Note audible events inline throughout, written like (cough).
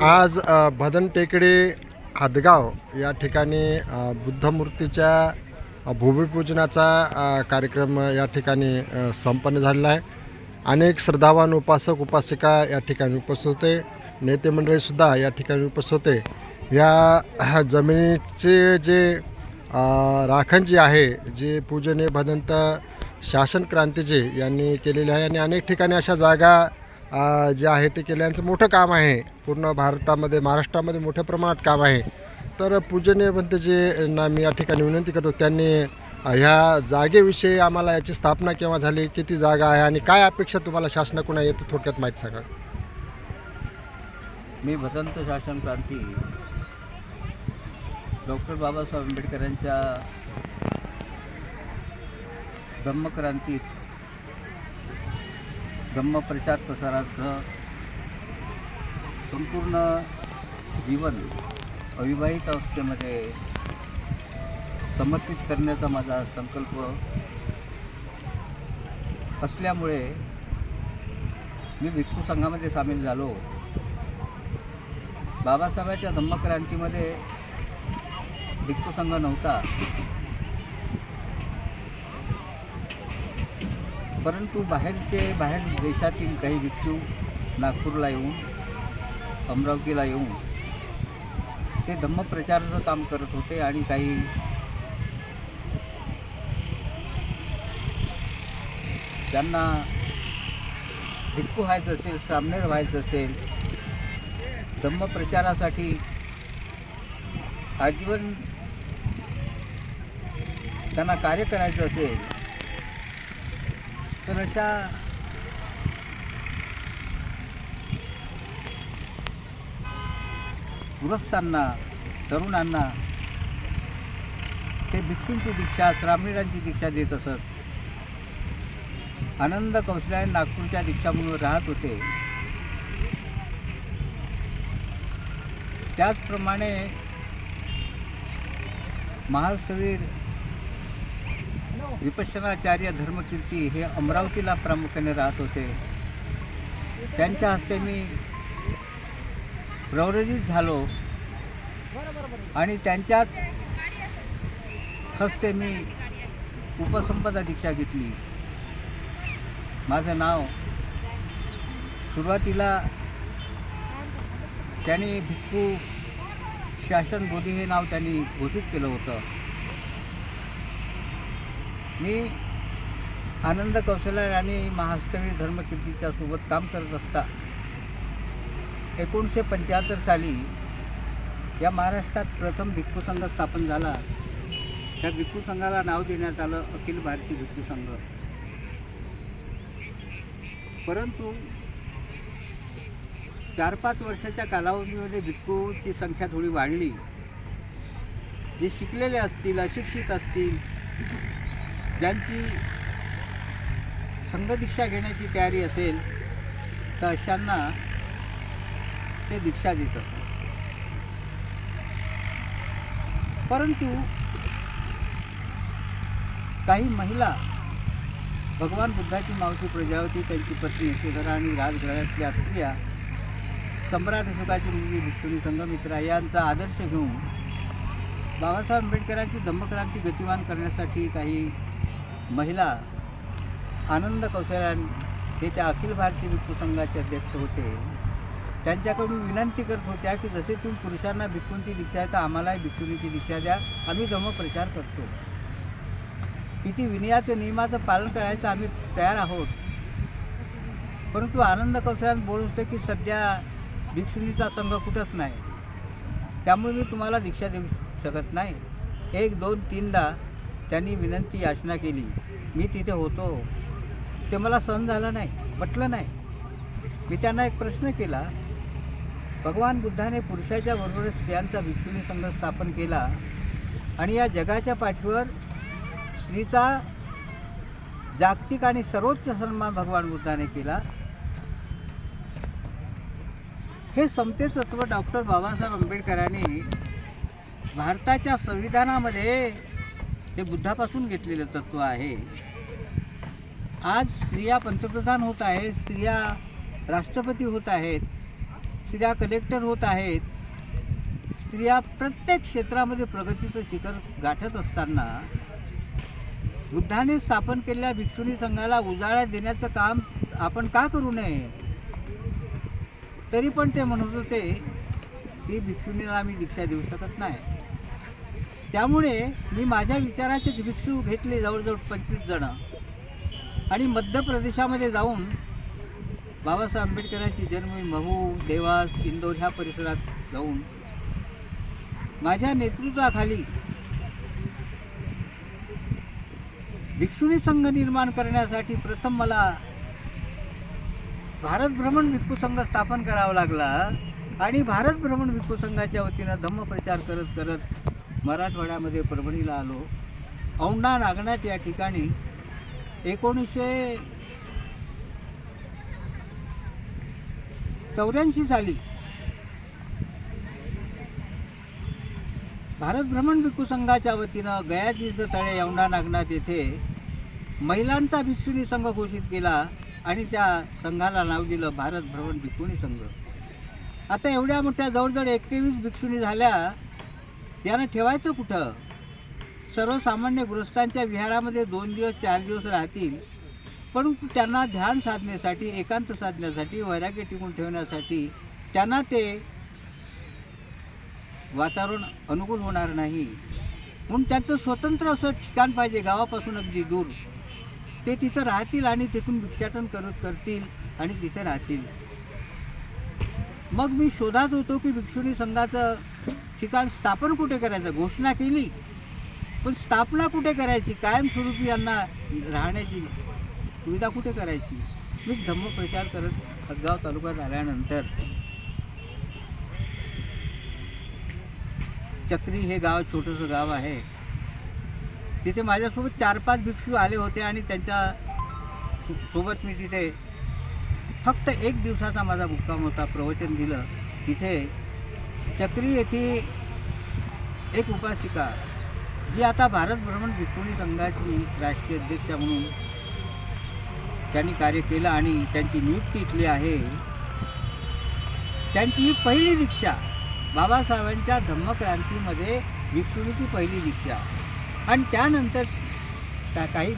आज भदन टेकडे हदगाव या ठिकाणी बुद्धमूर्तीच्या भूमिपूजनाचा कार्यक्रम या ठिकाणी संपन्न झालेला आहे. अनेक श्रद्धावान उपासक उपासिका या ठिकाणी उपस्थित होते. नेते मंडळीसुद्धा या ठिकाणी उपस्थित होते. या जमिनीचे जे राखण जे आहे जे पूजने भदंत शासन क्रांतीचे यांनी केलेले आहे आणि अनेक ठिकाणी अशा जागा जे आहे ते केल्याचं मोठं काम आहे. पूर्ण भारतामध्ये महाराष्ट्रामध्ये मोठ्या प्रमाणात काम आहे. तर पूजनीय जे ना मी या ठिकाणी विनंती करतो त्यांनी ह्या जागेविषयी आम्हाला याची स्थापना केव्हा झाली किती जागा आहे आणि काय अपेक्षा तुम्हाला शासनाकडून आहे येतं थोडक्यात माहीत सांगा. मी भदंत शासन क्रांती डॉक्टर बाबासाहेब आंबेडकरांच्या धम्मक्रांतीत ब्रह्मप्रचार प्रसाराचं संपूर्ण जीवन अविवाहित अवस्थेमध्ये समर्पित करण्याचा माझा संकल्प असल्यामुळे मी भिक्खू संघामध्ये सामील झालो. बाबासाहेबांच्या धम्मक्रांतीमध्ये भिक्खू संघ नव्हता. परंतु बाहेरचे बाहेर देशातील काही भिक्षू नागपूरला येऊन अमरावतीला येऊन ते धम्मप्रचाराचं काम करत होते आणि काही त्यांना भिक्खू व्हायचं असेल सामनेर व्हायचं असेल धम्मप्रचारासाठी आजीवन त्यांना कार्य करायचं असेल तर अशा गृहस्थांना तरुणांना ते भिक्षूंची दीक्षा श्रामणीरांची दीक्षा देत असत. आनंद कौशल्या नागपूरच्या दीक्षा म्हणून राहत होते. त्याचप्रमाणे महासवीर विपश्चनाचार्य धर्मकीर्ती हे अमरावतीला प्रामुख्याने राहत होते. त्यांच्या हस्ते मी प्रवरजित झालो. आणि त्यांच्याच हस्ते मी उपसंपदा दीक्षा घेतली. माझं नाव सुरुवातीला त्यांनी भिक्खू शासन बोधी हे नाव त्यांनी घोषित केलं होतं. मी आनंद कौशल्या आणि महास्तवी धर्मकीर्तीच्या सोबत काम करत असता एकोणीसशे पंच्याहत्तर साली या महाराष्ट्रात प्रथम भिक्खू संघ स्थापन झाला. त्या भिक्खू संघाला नाव देण्यात आलं अखिल भारतीय भिक्खू संघ. परंतु चार पाच वर्षाच्या कालावधीमध्ये भिक्खूची संख्या थोडी वाढली. जे शिकलेले असतील अशिक्षित असतील ज्यांची संघदीक्षा घेण्याची तयारी असेल तर अशांना ते दीक्षा देत असत परंतु काही महिला भगवान बुद्धाची मावशी प्रजावती त्यांची पत्नी यशोधरा आणि राजगडातल्या स्त्रिया सम्राट अशोकाची मुलगी भिक्षुणी संघमित्रा यांचा आदर्श घेऊन बाबासाहेब आंबेडकरांची धम्मक्रांती गतिमान करण्यासाठी काही महिला आनंद कौशल्यान हे त्या अखिल भारतीय भिक्खू संघाचे अध्यक्ष होते. त्यांच्याकडून विनंती करत होत्या की जसे तुम्ही पुरुषांना भिक्खूंची दीक्षा आहे तर आम्हालाही भिक्षुणीची दीक्षा द्या. आम्ही धम्मप्रचार करतो. किती विनयाचं नियमाचं पालन करायचं आम्ही तयार आहोत. परंतु आनंद कौशल्यान बोलत होते की सध्या भिक्षुणीचा संघ कुठंच नाही. त्यामुळे मी तुम्हाला दीक्षा देऊ शकत नाही. एक दोन तीनदा त्यांनी विनंती याचना केली. मी तिथे होतो. ते मला सहन झालं नाही पटलं नाही. मी त्यांना एक प्रश्न केला. भगवान बुद्धाने पुरुषाच्या बरोबर स्त्रियांचा भिक्षुणी संघ स्थापन केला आणि या जगाच्या पाठीवर स्त्रीचा जागतिक आणि सर्वोच्च सन्मान भगवान बुद्धाने केला. हे समते तत्व डॉक्टर बाबासाहेब आंबेडकरांनी भारताच्या संविधानामध्ये ते बुद्धापासून घेतलेलं तत्व आहे. आज स्त्रिया पंतप्रधान होत आहेत स्त्रिया राष्ट्रपती होत आहेत स्त्रिया कलेक्टर होत आहेत. स्त्रिया प्रत्येक क्षेत्रामध्ये प्रगतीचं शिखर गाठत असताना बुद्धाने स्थापन केलेल्या भिक्षुणी संघाला उजाळा देण्याचं काम आपण का करू नये? तरी पण ते म्हणत होते की भिक्षुणीला आम्ही दीक्षा देऊ शकत नाही. त्यामुळे मी माझ्या विचाराचे भिक्षू घेतले जवळजवळ पंचवीस जणं. आणि मध्य प्रदेशामध्ये जाऊन बाबासाहेब आंबेडकरांची जन्मभूमी महू देवास इंदोर ह्या परिसरात जाऊन माझ्या नेतृत्वाखाली भिक्षुणी संघ निर्माण करण्यासाठी प्रथम मला भारत भ्रमण भिक्खू संघ स्थापन करावा लागला. आणि भारत भ्रमण भिक्खू संघाच्या वतीनं धम्मप्रचार करत करत मराठवाड्यामध्ये परभणीला आलो. औंढा नागनाथ या ठिकाणी एकोणीसशे चौऱ्याऐंशी साली भारत भ्रमण भिक्खू संघाच्या वतीनं गयातीर्थ तळे औंढा नागनाथ येथे महिलांचा भिक्षुणी संघ घोषित केला आणि त्या संघाला नाव दिलं भारत भ्रमण भिक्षुणी संघ. आता एवढ्या मोठ्या जवळजवळ एकटेवीस भिक्षुणी झाल्या यानं ठेवायचं कुठं? सर्वसामान्य गृहस्थांच्या विहारामध्ये दोन दिवस चार दिवस राहतील परंतु त्यांना ध्यान साधण्यासाठी एकांत साधण्यासाठी वैराग्य टिकून ठेवण्यासाठी त्यांना ते वातावरण अनुकूल होणार नाही. म्हणून त्यांचं स्वतंत्र असं ठिकाण पाहिजे गावापासून अगदी दूर. ते तिथं राहतील आणि तिथून भिक्षाटन करत करतील आणि तिथे राहतील. मग मी शोधात होतो की भिक्षुणी संघाचं ठिकाण स्थापन कुठे करायचं? घोषणा केली. पण स्थापना कुठे करायची? कायमस्वरूपी यांना राहण्याची सुविधा कुठे करायची? मी धम्मप्रचार करत हदगाव तालुक्यात आल्यानंतर चक्री हे गाव छोटंसं गाव आहे. तिथे माझ्यासोबत चार पाच भिक्षू आले होते आणि त्यांच्यासोबत मी तिथे फक्त एक दिवसाचा माझा मुक्काम होता प्रवचन दिलं. तिथे चक्री येथे एक उपासिका जी आता भारत भ्रमण भिक्षुणी संघाची राष्ट्रीय अध्यक्ष म्हणून त्यांनी कार्य केलं आणि त्यांची नियुक्ती इथली आहे. त्यांची ही पहिली दीक्षा बाबासाहेबांच्या धम्मक्रांतीमध्ये भिक्षुणीची पहिली दीक्षा. आणि त्यानंतर त्या काही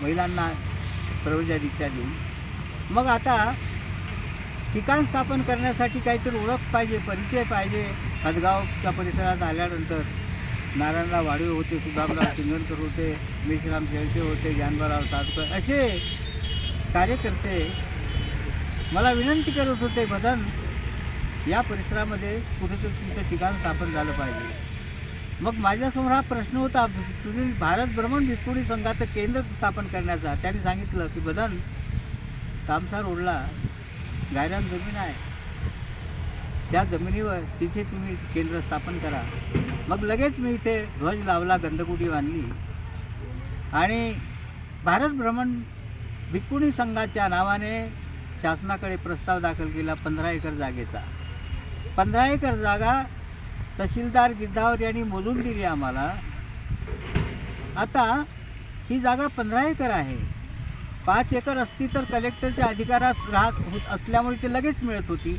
महिलांना प्रवेशा दीक्षा देऊन. मग आता ठिकाण स्थापन करण्यासाठी काहीतरी ओळख पाहिजे परिचय पाहिजे. हदगावच्या परिसरात आल्यानंतर नारायणराव वाडवे होते सुधामराव सिंगणकर होते मेश्राम शेळके होते ज्ञानबाराव सातकर असे कार्यकर्ते मला विनंती करत होते बदन या परिसरामध्ये कुठेतरी तुमचं ठिकाण स्थापन झालं पाहिजे. मग माझ्यासमोर हा प्रश्न होता तुम्ही भारत भ्रमण भिक्खुणी संघाचं केंद्र स्थापन करण्याचा. त्यांनी सांगितलं की बदन तामसा रोडला गायरान जमीन आहे. त्या जमिनीवर तिथे तुम्ही केंद्र स्थापन करा. मग लगेच मी इथे ध्वज लावला गंधकुटी बांधली आणि भारत भ्रमण भिक्कुणी संघाच्या नावाने शासनाकडे प्रस्ताव दाखल केला पंधरा एकर जागेचा. पंधरा एकर जागा तहसीलदार गिरधावर यांनी मोजून दिली आम्हाला. आता ही जागा पंधरा एकर आहे. पाच एकर असती तर कलेक्टरच्या अधिकारात राहत होत असल्यामुळे ते लगेच मिळत होती.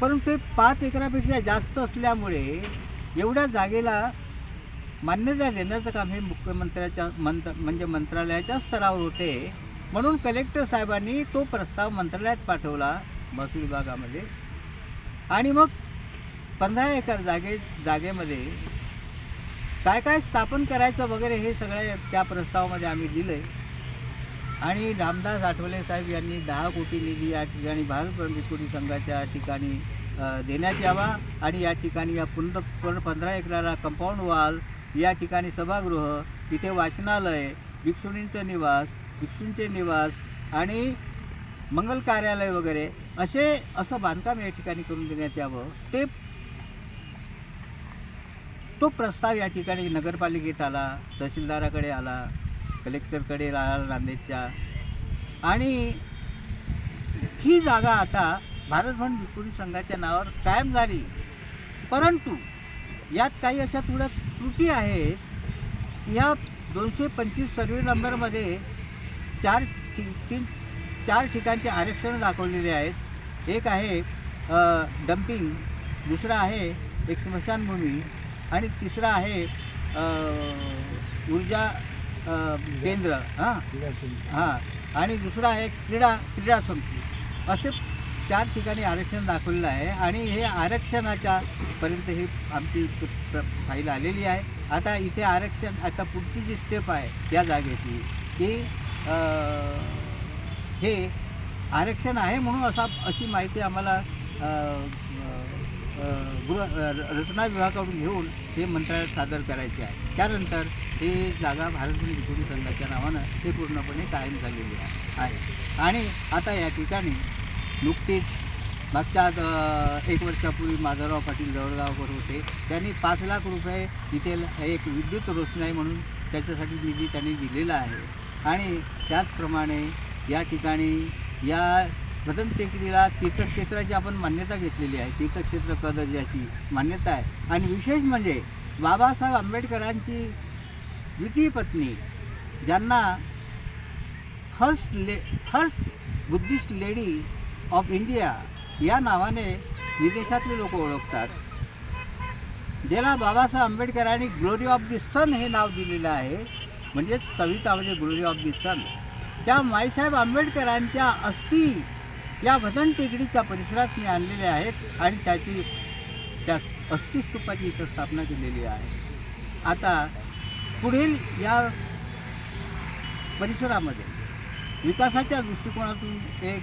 परंतु ते पाच एकरापेक्षा जास्त असल्यामुळे एवढ्या जागेला मान्यता देण्याचं काम हे मुख्यमंत्र्याच्या मंत्र म्हणजे मंत्रालयाच्या स्तरावर होते. म्हणून कलेक्टर साहेबांनी तो प्रस्ताव मंत्रालयात पाठवला महसूल विभागामध्ये. आणि मग पंधरा एकर जागे जागेमध्ये काय काय स्थापन करायचं वगैरे हे सगळे त्या प्रस्तावामध्ये आम्ही दिलं आहे आणि रामदास आठवले साहेब यांनी दहा कोटी निधी या ठिकाणी भारत भिक्खुणी संघाच्या ठिकाणी देण्यात यावा आणि या ठिकाणी या पुंद पंधरा एकराला कंपाऊंड वॉल या ठिकाणी सभागृह तिथे वाचनालय भिक्षुणींचं निवास भिक्षूंचे निवास आणि मंगल कार्यालय वगैरे असे असं बांधकाम या ठिकाणी करून देण्यात यावं. ते तो प्रस्ताव या ठिकाणी नगरपालिकेत आला तहसीलदाराकडे आला कलेक्टरकडे आला नांदेडच्या आणि ही जागा आता भारतभवन भिकुरी संघाच्या नावावर कायम झाली. परंतु यात काही अशा थोड्या त्रुटी आहेत. ह्या दोनशे पंचवीस सर्वे नंबरमध्ये चार ठि तीन चार ठिकाणचे आरक्षण दाखवलेले आहेत. एक आहे डम्पिंग दुसरा आहे एक स्मशानभूमी आणि तिसरा आहे ऊर्जा केंद्र हां. हां. आणि दुसरा आहे क्रीडा क्रीडा संकुल. असे चार ठिकाणी आरक्षण दाखवलेलं आहे आणि हे आरक्षणाच्या पर्यंत हे आमची फाईल आलेली आहे. आता इथे आरक्षण आता पुढची जी स्टेप आहे या जागेची की हे आरक्षण आहे म्हणून असा अशी माहिती आम्हाला गृह रचना विभागाकडून घेऊन हे मंत्रालयात सादर करायचे आहे. त्यानंतर हे जागा भारतीय विद्युती संघाच्या नावानं हे पूर्णपणे कायम झालेली आहे. आणि आता या ठिकाणी नुकतीच मागच्या एक वर्षापूर्वी माधवराव पाटील जवळगावकर होते. त्यांनी पाच लाख रुपये इथे एक विद्युत रोषणाई म्हणून त्याच्यासाठी निधी त्यांनी दिलेला आहे. आणि त्याचप्रमाणे या ठिकाणी या प्रथम टेकडीला तीर्थक्षेत्राची आपण मान्यता घेतलेली आहे. तीर्थक्षेत्र क दर्जाची मान्यता आहे. आणि विशेष म्हणजे बाबासाहेब आंबेडकरांची द्वितीय पत्नी ज्यांना फर्स्ट ले first Buddhist lady of India या नावाने विदेशातले लोक ओळखतात. ज्याला बाबासाहेब आंबेडकरांनी ग्लोरी ऑफ दी सन हे नाव दिलेलं आहे. म्हणजेच सविता म्हणजे ग्लोरी ऑफ दी सन त्या माईसाहेब आंबेडकरांच्या अस्थी या भदन टेकडीच्या परिसरात मी आणलेल्या आहेत आणि त्याची त्या अस्थिस्तूपाची इथं स्थापना केलेली आहे. आता पुढील या परिसरामध्ये विकासाच्या दृष्टिकोनातून एक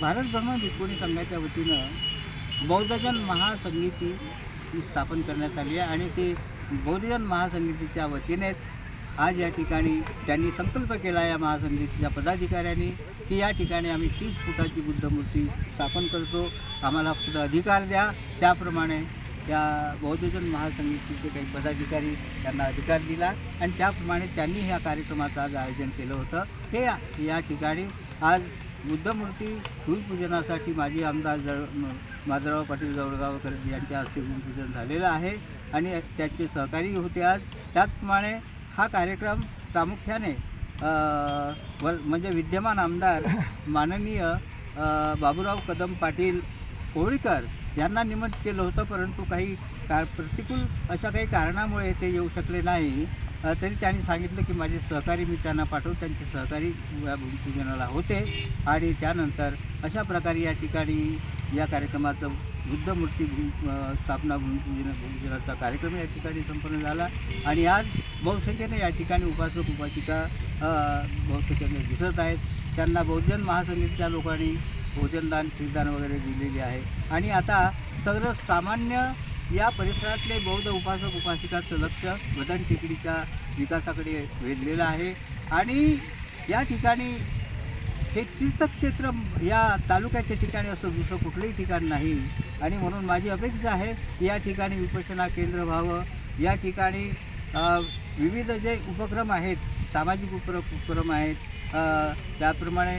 भारत भ्रमण भिक्खुनी संघाच्या वतीनं बौद्धजन महासंगीती स्थापन करण्यात आली आहे आणि ती बौद्धजन महासंगीतीच्या वतीने आज या ठिकाणी त्यांनी संकल्प केला या महासंगीतीच्या पदाधिकाऱ्यांनी की या ठिकाणी आम्ही तीस फुटाची बुद्धमूर्ती स्थापन करतो. आम्हाला फक्त अधिकार द्या. त्याप्रमाणे त्या बौद्धजन महासंगीतीचे काही पदाधिकारी त्यांना अधिकार दिला आणि त्याप्रमाणे त्यांनी ह्या कार्यक्रमाचं आज आयोजन केलं होतं. हे या ठिकाणी आज बुद्धमूर्ती भूमिपूजनासाठी माजी आमदार जळ म- माधवराव पाटील जवळगावकर यांच्या हस्ते भूमिपूजन झालेलं आहे आणि त्यांचे सहकारी होते आज. त्याचप्रमाणे हा कार्यक्रम प्रामुख्याने वर म्हणजे विद्यमान आमदार (laughs) माननीय बाबूराव कदम पाटील कोळीकर यांना निमंत्रित केलं होतं परंतु काही कार प्रतिकूल अशा काही कारणामुळे ते येऊ शकले नाही. तरी त्यांनी सांगितलं की माझे सहकारी मी त्यांना पाठवून त्यांचे सहकारी या भूमिपूजनाला होते आणि त्यानंतर अशा प्रकारे या ठिकाणी या कार्यक्रमाचं बुद्धमूर्ती मूर्ती स्थापना भूमिपूजन भूमिपूजनाचा कार्यक्रम या ठिकाणी संपन्न झाला. आणि आज बहुसंख्येने या ठिकाणी उपासक उपासिका बहुसंख्येने दिसत आहेत. त्यांना बहुजन महासंगीतच्या लोकांनी भोजनदान खीरदान वगैरे दिलेली आहे. आणि आता सर्व सामान्य या परिसरातले बौद्ध उपासक उपासिकाचं लक्ष बदन टेकडीच्या विकासाकडे वेधलेलं आहे. आणि या ठिकाणी हे तीर्थक्षेत्र या तालुक्याच्या ठिकाणी असं दुसरं कुठलंही ठिकाण नाही. आणि म्हणून माझी अपेक्षा आहे की या ठिकाणी विपश्यना केंद्र व्हावं. या ठिकाणी विविध जे उपक्रम आहेत सामाजिक उपक्र उपक्रम आहेत त्याप्रमाणे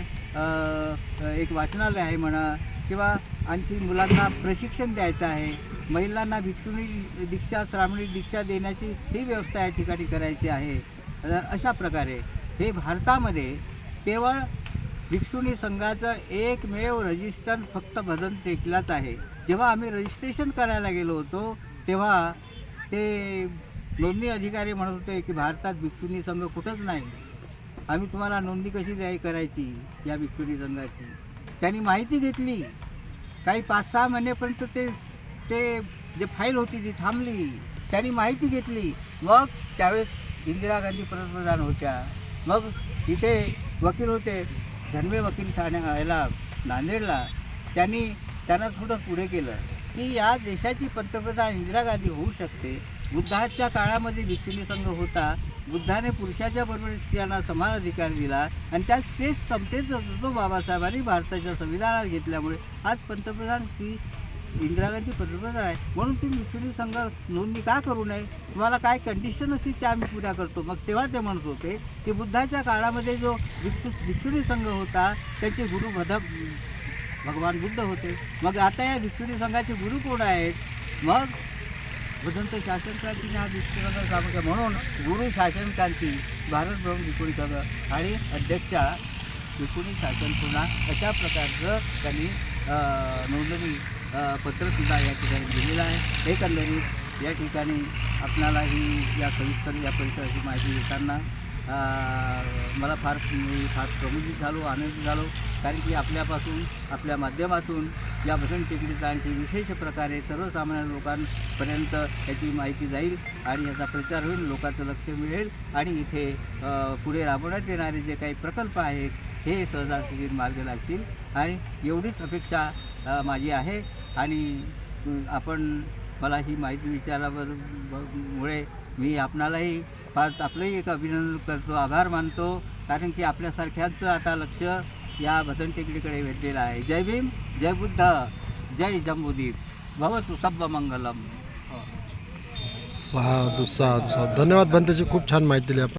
एक वाचनालय आहे म्हणा किंवा आणखी मुलांना प्रशिक्षण द्यायचं आहे. महिलांना भिक्षुणी दीक्षा श्रामणी दीक्षा देण्याची ही व्यवस्था या ठिकाणी करायची आहे. अशा प्रकारे हे भारतामध्ये केवळ भिक्षुणी संघाचं एकमेव रजिस्टर फक्त भजन टेकलाच आहे. जेव्हा आम्ही रजिस्ट्रेशन करायला गेलो होतो तेव्हा ते नोंदणी अधिकारी म्हणत होते की भारतात भिक्षुणी संघ कुठंच नाही. आम्ही तुम्हाला नोंदणी कशी द्याय करायची या भिक्षुणी संघाची? त्यांनी माहिती घेतली. काही पाच सहा महिनेपर्यंत ते ते जे फाईल होती ती थांबली. त्यांनी माहिती घेतली. मग त्यावेळेस इंदिरा गांधी पंतप्रधान होत्या. मग इथे वकील होते. धनवे वकील ठाण्या याला नांदेडला. त्यांनी त्यांना थोडं पुढे केलं. की या देशाची पंतप्रधान इंदिरा गांधी होऊ शकते. बुद्धाच्या काळामध्ये भिक्षुणी संघ होता. बुद्धाने पुरुषाच्या बरोबर स्त्रियांना समान अधिकार दिला. आणि त्या तेच समतेचा तो बाबासाहेबांनी भारताच्या संविधानात घेतल्यामुळे आज पंतप्रधान श्री इंदिरा गांधी पंतप्रधान आहे म्हणून तुम्ही भिक्षुणी संघ नोंदणी का करू नये? तुम्हाला काय कंडिशन असतील त्या आम्ही पुऱ्या करतो. मग तेव्हा ते म्हणत होते की बुद्धाच्या काळामध्ये जो भिक्षु भिक्षुणी संघ होता त्याचे गुरु भद भगवान बुद्ध होते. मग आता या भिक्षुणी संघाचे गुरु कोण आहेत? मग वसंत शासनक्रांतीने हा भिक्षुणाचा सामग्री म्हणून गुरु शासन क्रांती भारत भ्रमण भिकुणी संघ आणि अध्यक्षा भिकुणी शासन पुन्हा अशा प्रकारचं त्यांनी नोंदणी पत्रसुद्धा या ठिकाणी दिलेलं आहे. एकंदरीत या ठिकाणी आपणाला ही या सविस्तर या परिसराची माहिती देताना मला फार मी फार प्रमुदित झालो आनंदित झालो कारण की आपल्यापासून आपल्या माध्यमातून या भजन टेकडीचा आणखी विशेष प्रकारे सर्वसामान्य लोकांपर्यंत याची माहिती जाईल आणि याचा प्रचार होईल लोकांचं लक्ष मिळेल आणि इथे पुढे राबवण्यात येणारे जे काही प्रकल्प आहेत हे सहजासहजी मार्ग लागतील. आणि एवढीच अपेक्षा माझी आहे आणि आपण मला ही माहिती विचारल्यामुळे मी आपणालाही फार आपलंही एक अभिनंदन करतो आभार मानतो कारण की आपल्यासारख्याच आता लक्ष या भजन टेकडीकडे वेधलेलं आहे. जय भीम जय बुद्ध जय जम्बुदीप. भवतु सब मंगलम. साधू साधू साधू. धन्यवाद बंतेची खूप छान माहिती दिली आपण.